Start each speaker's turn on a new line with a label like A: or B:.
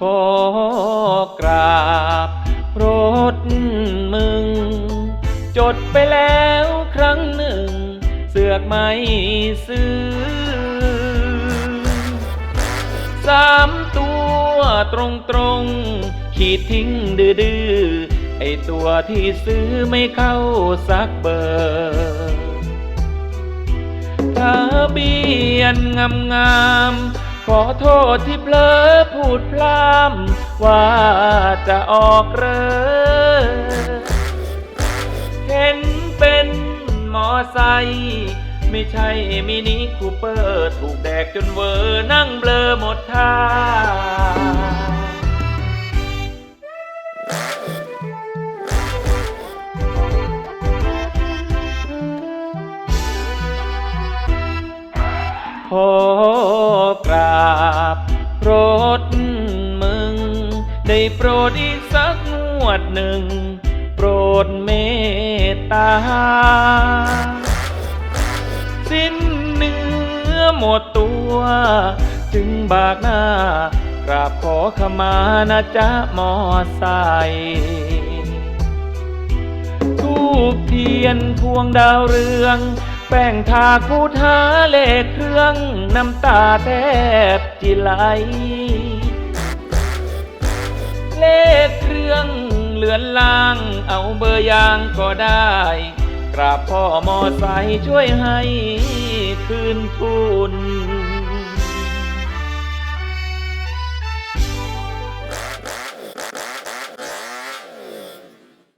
A: ขอกราบรถมึง จดไปแล้วครั้งหนึ่ง เสือกไม่ซื้อสามตัวตรงตรงๆขีดทิ้งดื้ออไอตัวที่ซื้อไม่เข้าสักเบอร์ทะเบียนงามงามๆ ขอโทษที่เพลอพูดพล่ำว่าจะออกเรอเห็นเป็นมอไซค์ไม่ใช่มินิคูเปอร์ถูกแดกจนเวอร์นั่งเบลอหมดท่าขอก ได้โปรดอีกสักงวดหนึ่ง โปรดเมตตา สิ้นเนื้อหมดตัว จึงบากหน้ากราบขอขมานะจ๊ะมอไซทูบเทียนพวงดาวเรือง แป้งทาคูทาเลขเครื่อง น้ำตาแทบจิไหล ลือนล่าง เอาเบอร์ยางก็ได้ กราบพ่อมอไซค์ช่วยให้คืนทุน